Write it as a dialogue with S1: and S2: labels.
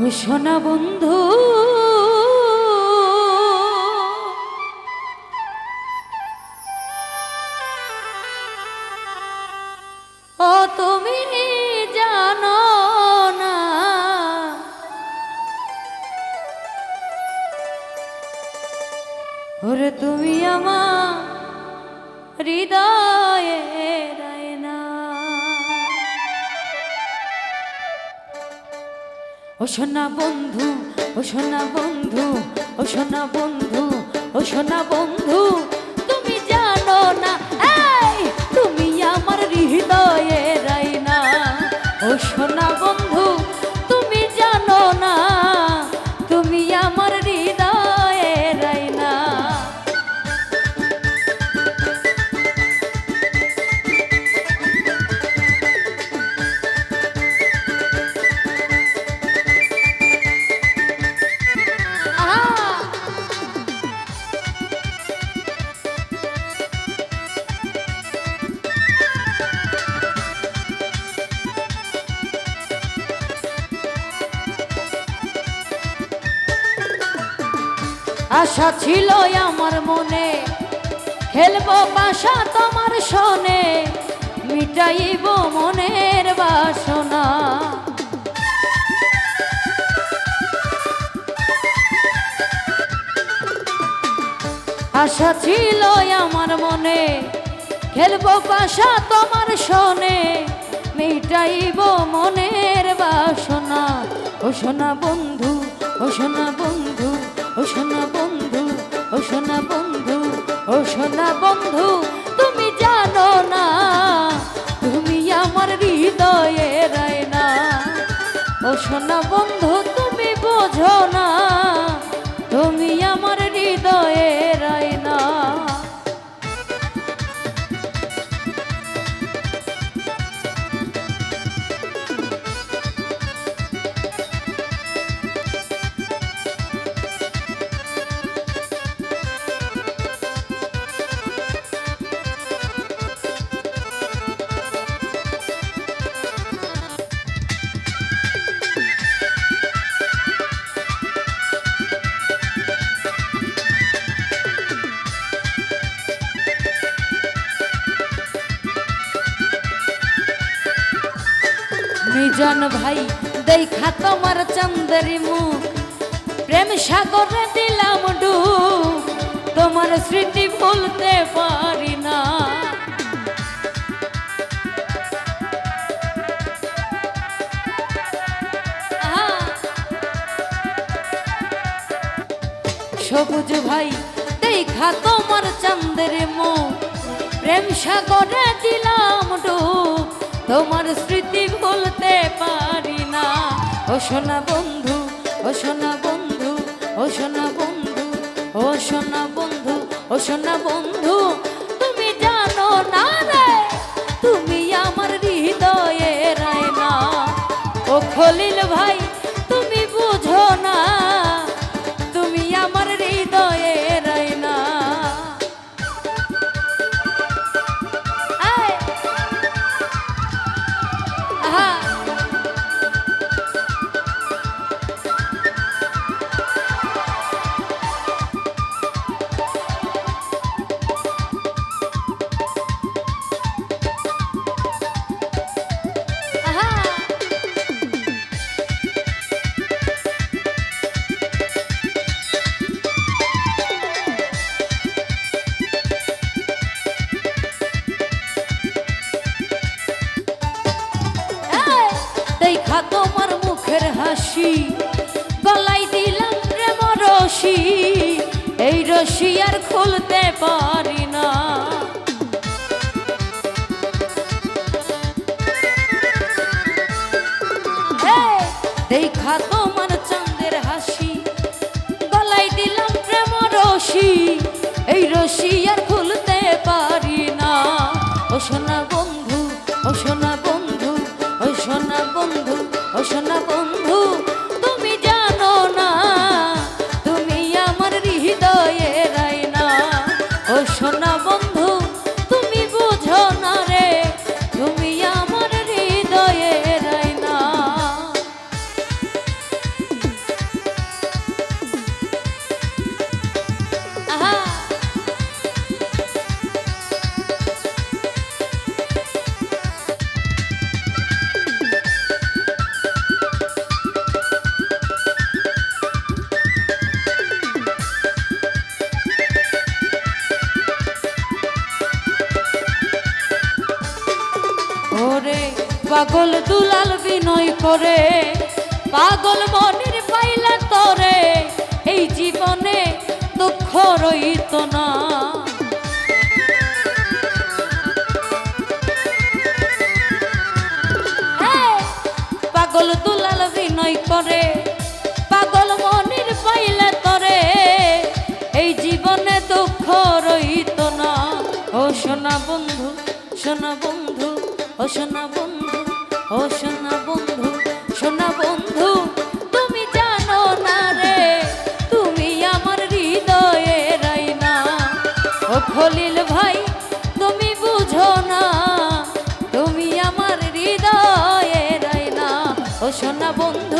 S1: ও বন্ধু। ও তুমি জানো না। ওরে তুমি আমার হৃদয়ে। ও বন্ধু ও বন্ধু ও বন্ধু ও বন্ধু। আশা ছিল আমার মনে। খেলব বাসা তোমার সনে মিটাইব মনের বাসনা। আশা ছিল আমার মনে, খেলব পাশা তোমার সনে মিটাইব মনের বাসনা। ও সোনা বন্ধু, ও সোনা বন্ধু সোনা বন্ধু ও সোনা বন্ধু নিজন ভাই, দেখা তোমার চন্দ্রি মুখ। প্রেম সাগরে দিলাম ডুব, তোমার স্মৃতি ভুলতে পারি না। সবুজ ভাই, দেখা তোমার চন্দ্রের মুখ। প্রেম সাগরে দিলাম ডুব তোমার স্মৃতি ভুলতে পারি না। ও সোনা বন্ধু, ও সোনা বন্ধু, ও সোনা বন্ধু, ও সোনা বন্ধু, ও সোনা বন্ধু, তুমি জানো না রে, তুমি আমার হৃদয়ে রায় না ও খলিল ভাই হাসি গলাই দিলাম প্রেম রশি, এই রশি আর খুলতে পারি না। দেখা তোমার চন্দ্রের হাসি গলাই দিলাম প্রেম রশি, এই রশি আর খুলতে পারি না। ও সোনা বন্ধু, ও সোনা বন্ধু, ও সোনা বন্ধু, ও সোনা বন্ধু পাগল দুলাল বিনয় করে পাগল মনের পাইলা তরে এই জীবনে দুঃখ রইত না। হ্যাঁ, পাগল দুলাল বিনয় করে পাগল মনের পাইলে তরে এই জীবনে দুঃখ রইত না। ও সোনা বন্ধু সোনা বন্ধু ও সোনা বন্ধু। ও সোনা বন্ধু